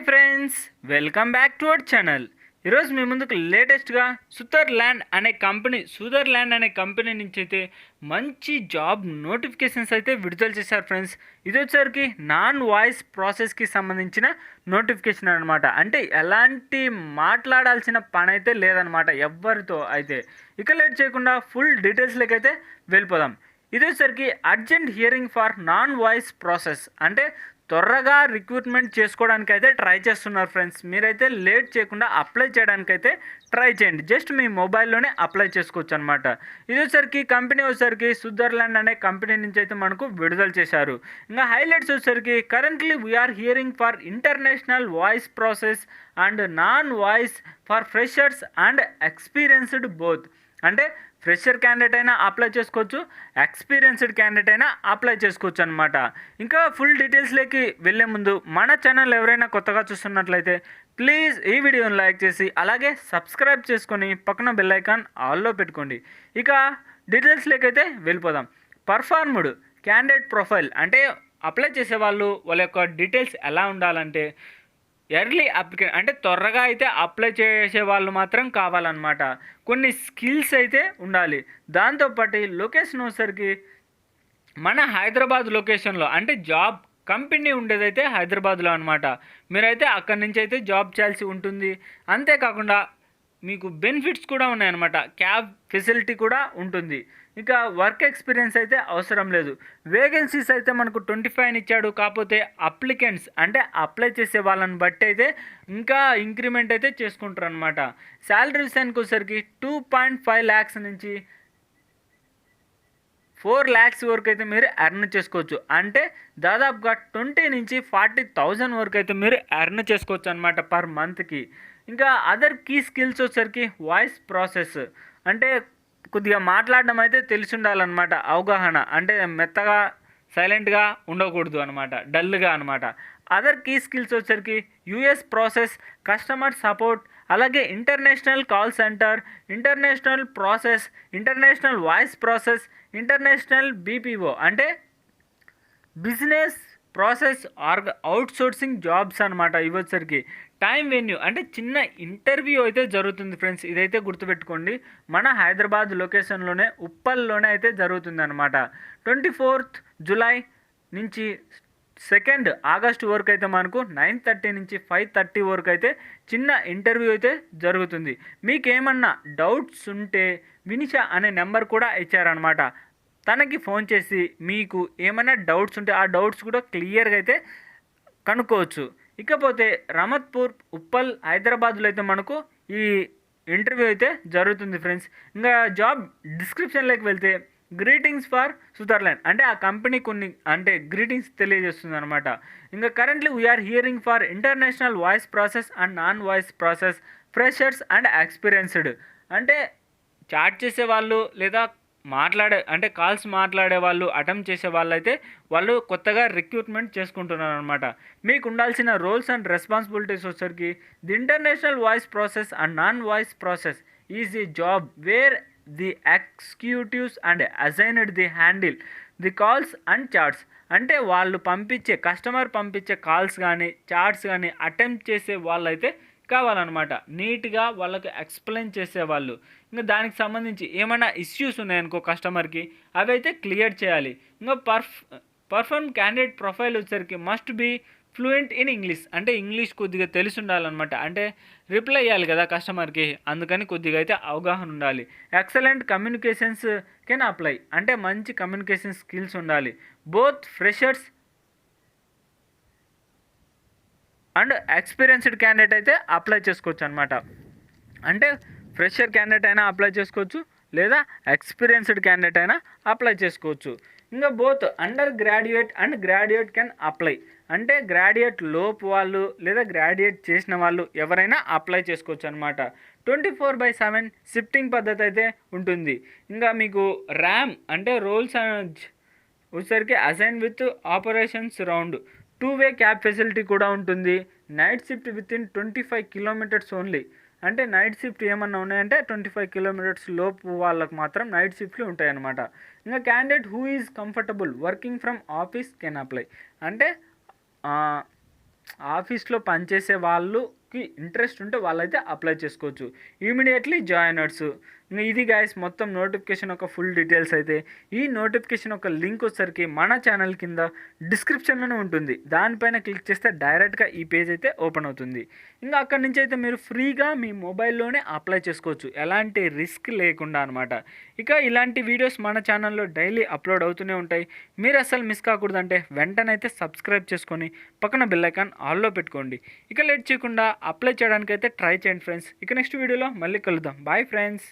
Hi friends welcome back to our channel. ఈరోజు మీ ముందుకు లేటెస్ట్గా సుదర్ల్యాండ్ అనే కంపెనీ సుదర్ల్యాండ్ అనే కంపెనీ నుంచి అయితే మంచి జాబ్ నోటిఫికేషన్స్ అయితే విడుదల చేశారు ఫ్రెండ్స్. ఇది వచ్చేసరికి నాన్ వాయిస్ ప్రాసెస్కి సంబంధించిన నోటిఫికేషన్ అనమాట అంటే ఎలాంటి మాట్లాడాల్సిన పని అయితే లేదనమాట ఎవ్వరితో అయితే. ఇక లేట్ చేయకుండా ఫుల్ డీటెయిల్స్లోకి అయితే వెళ్ళిపోదాం. ఇది urgent hiring for non voice process. అంటే త్వరగా రిక్రూట్మెంట్ చేసుకోవడానికి అయితే ట్రై చేస్తున్నారు ఫ్రెండ్స్ మీరైతే లేట్ చేయకుండా అప్లై చేయడానికి అయితే ట్రై చేయండి. జస్ట్ మీ మొబైల్లోనే అప్లై చేసుకోవచ్చు అనమాట ఇది వచ్చేసరికి కంపెనీ వచ్చేసరికి స్విట్జర్లాండ్ అనే కంపెనీ నుంచి అయితే మనకు విడుదల చేశారు. ఇంకా హైలైట్స్ వచ్చేసరికి currently we're hiring for international voice process and non voice for freshers and experienced both అంటే ఫ్రెషర్ క్యాండిడేట్ అయినా అప్లై చేసుకోవచ్చు ఎక్స్పీరియన్స్డ్ క్యాండిడేట్ అయినా అప్లై చేసుకోవచ్చు అనమాట ఇంకా ఫుల్ డీటెయిల్స్లోకి వెళ్ళే ముందు మన ఛానల్ ఎవరైనా కొత్తగా చూస్తున్నట్లయితే ప్లీజ్ ఈ వీడియోని లైక్ చేసి అలాగే సబ్స్క్రైబ్ చేసుకొని పక్కన బెల్ ఐకాన్ ఆల్లో పెట్టుకోండి. ఇక డీటెయిల్స్లోకి అయితే వెళ్ళిపోదాం. పర్ఫార్మ్డ్ క్యాండిడేట్ ప్రొఫైల్ అంటే అప్లై చేసే వాళ్ళు వాళ్ళ యొక్క డీటెయిల్స్ ఎలా ఉండాలంటే ఎర్లీ అప్లికే అంటే త్వరగా అయితే అప్లై చేసే వాళ్ళు మాత్రం కావాలన్నమాట. కొన్ని స్కిల్స్ అయితే ఉండాలి. దాంతోపాటు లొకేషన్ వచ్చేసరికి మన హైదరాబాద్ లొకేషన్లో అంటే జాబ్ కంపెనీ ఉండేదైతే హైదరాబాద్లో అనమాట మీరైతే అక్కడి నుంచి అయితే జాబ్ చేయాల్సి ఉంటుంది. అంతేకాకుండా మీకు బెనిఫిట్స్ కూడా ఉన్నాయన్నమాట. క్యాబ్ ఫెసిలిటీ కూడా ఉంటుంది. ఇంకా వర్క్ ఎక్స్పీరియన్స్ అయితే అవసరం లేదు. వేకెన్సీస్ అయితే మనకు ట్వంటీ ఫైవ్ ఇచ్చాడు. కాకపోతే అప్లికెంట్స్ అంటే అప్లై చేసే వాళ్ళని బట్టి అయితే ఇంకా ఇంక్రిమెంట్ అయితే చేసుకుంటారు అనమాట శాలరీ విషయానికి వచ్చేసరికి టూ పాయింట్ ఫైవ్ ల్యాక్స్ నుంచి ఫోర్ ల్యాక్స్ వరకు అయితే మీరు ఎర్న్ చేసుకోవచ్చు. అంటే దాదాపుగా ట్వంటీ నుంచి ఫార్టీ థౌజండ్ వరకు అయితే మీరు ఎర్న్ చేసుకోవచ్చు అనమాట పర్ మంత్కి ఇంకా అదర్ కీ స్కిల్స్ వచ్చేసరికి వాయిస్ ప్రాసెస్ అంటే కొద్దిగా మాట్లాడడం అయితే తెలిసి ఉండాలన్నమాట అవగాహన. అంటే మెత్తగా సైలెంట్గా ఉండకూడదు అనమాట డల్గా అనమాట అదర్ కీ స్కిల్స్ వచ్చేసరికి యూఎస్ ప్రాసెస్ కస్టమర్ సపోర్ట్ అలాగే international call centre international process international voice process international BPO అంటే బిజినెస్ ప్రాసెస్ ఆర్గ అవుట్సోర్సింగ్ జాబ్స్ అనమాట ఇవి టైం వెన్యూ అంటే చిన్న ఇంటర్వ్యూ అయితే జరుగుతుంది ఫ్రెండ్స్. ఇదైతే గుర్తుపెట్టుకోండి. మన హైదరాబాద్ లొకేషన్లోనే ఉప్పల్లోనే అయితే జరుగుతుంది అనమాట ట్వంటీ ఫోర్త్ జులై నుంచి సెకండ్ ఆగస్ట్ వరకు అయితే మనకు నైన్ థర్టీ నుంచి ఫైవ్ థర్టీ వరకు అయితే చిన్న ఇంటర్వ్యూ అయితే జరుగుతుంది. మీకు ఏమన్నా డౌట్స్ ఉంటే వినిష అనే నెంబర్ కూడా ఇచ్చారనమాట తనకి ఫోన్ చేసి మీకు ఏమైనా డౌట్స్ ఉంటే ఆ డౌట్స్ కూడా క్లియర్గా అయితే కనుక్కోవచ్చు. ఇకపోతే రమత్పూర్ ఉప్పల్ హైదరాబాద్లో అయితే మనకు ఈ ఇంటర్వ్యూ అయితే జరుగుతుంది ఫ్రెండ్స్. ఇంకా జాబ్ డిస్క్రిప్షన్లోకి వెళ్తే గ్రీటింగ్స్ ఫర్ స్విట్జర్లాండ్ అంటే ఆ కంపెనీ కొన్ని అంటే గ్రీటింగ్స్ తెలియజేస్తుంది అనమాట ఇంకా currently we're hiring for international voice process and non voice process freshers and experienced అంటే చాట్ చేసే వాళ్ళు లేదా మాట్లాడే అంటే కాల్స్ మాట్లాడే వాళ్ళు అటెంప్ట్ చేసే వాళ్ళు అయితే వాళ్ళు కొత్తగా రిక్రూట్మెంట్ చేసుకుంటున్నారు అనమాట మీకు ఉండాల్సిన రోల్స్ అండ్ రెస్పాన్సిబిలిటీస్ వచ్చేసరికి the international voice process and non voice process is the job where the executives and assigned the handle the calls and chats అంటే వాళ్ళు పంపించే కస్టమర్ పంపించే కాల్స్ కానీ చాట్స్ కానీ అటెంప్ట్ చేసే వాళ్ళైతే కావాలన్నమాట. నీట్గా వాళ్ళకి ఎక్స్ప్లెయిన్ చేసేవాళ్ళు. ఇంకా దానికి సంబంధించి ఏమైనా ఇష్యూస్ ఉన్నాయనుకో కస్టమర్కి అవి అయితే క్లియర్ చేయాలి. ఇంకా పర్ఫ్ పర్ఫార్మ్ క్యాండిడేట్ ప్రొఫైల్ వచ్చేసరికి must be fluent in English అంటే ఇంగ్లీష్ కొద్దిగా తెలిసి ఉండాలన్నమాట అంటే రిప్లై ఇవ్వాలి కదా కస్టమర్కి అందుకని కొద్దిగా అయితే అవగాహన ఉండాలి. ఎక్సలెంట్ కమ్యూనికేషన్స్ కెన్ అప్లై అంటే మంచి కమ్యూనికేషన్ స్కిల్స్ ఉండాలి. Both freshers and experienced candidate అయితే అప్లై చేసుకోవచ్చు అనమాట అంటే ఫ్రెషర్ క్యాండిడేట్ అయినా అప్లై చేసుకోవచ్చు లేదా ఎక్స్పీరియన్స్డ్ క్యాండిడేట్ అయినా అప్లై చేసుకోవచ్చు. ఇంకా both undergraduate and graduate can apply. అంటే గ్రాడ్యుయేట్ లోపు వాళ్ళు లేదా గ్రాడ్యుయేట్ చేసిన వాళ్ళు ఎవరైనా అప్లై చేసుకోవచ్చు అనమాట twenty four by seven shifting పద్ధతి అయితే ఉంటుంది. ఇంకా మీకు ర్యామ్ అంటే రోల్స్ వచ్చేసరికి assign with operations round. Two way cab facility కూడా ఉంటుంది. Night shift within twenty five kilometres only అంటే నైట్ షిఫ్ట్ ఏమన్నా ఉన్నాయంటే ట్వంటీ ఫైవ్ కిలోమీటర్స్ లోపు వాళ్ళకు మాత్రం నైట్ షిఫ్ట్లు ఉంటాయన్నమాట. ఇంకా candidate who is comfortable working from office can apply అంటే ఆఫీస్లో పనిచేసే వాళ్ళకి ఇంట్రెస్ట్ ఉంటే వాళ్ళైతే అప్లై చేసుకోవచ్చు. ఇమీడియట్లీ జాయినర్స్ ఇది గాయస్ మొత్తం నోటిఫికేషన్ ఒక ఫుల్ డీటెయిల్స్ అయితే. ఈ నోటిఫికేషన్ ఒక లింక్ వచ్చేసరికి మన ఛానల్ కింద డిస్క్రిప్షన్లోనే ఉంటుంది. దానిపైన క్లిక్ చేస్తే డైరెక్ట్గా ఈ పేజ్ అయితే ఓపెన్ అవుతుంది. ఇంకా అక్కడి నుంచి అయితే మీరు ఫ్రీగా మీ మొబైల్లోనే అప్లై చేసుకోవచ్చు. ఎలాంటి రిస్క్ లేకుండా అనమాట ఇక ఇలాంటి వీడియోస్ మన ఛానల్లో డైలీ అప్లోడ్ అవుతూనే ఉంటాయి. మీరు అసలు మిస్ కాకూడదంటే వెంటనే అయితే సబ్స్క్రైబ్ చేసుకొని పక్కన బెల్ ఆల్లో పెట్టుకోండి. ఇక లేట్ చేయకుండా అప్లై చేయడానికైతే ట్రై చేయండి ఫ్రెండ్స్ ఇక నెక్స్ట్ వీడియోలో మళ్ళీ కలుద్దాం. Bye friends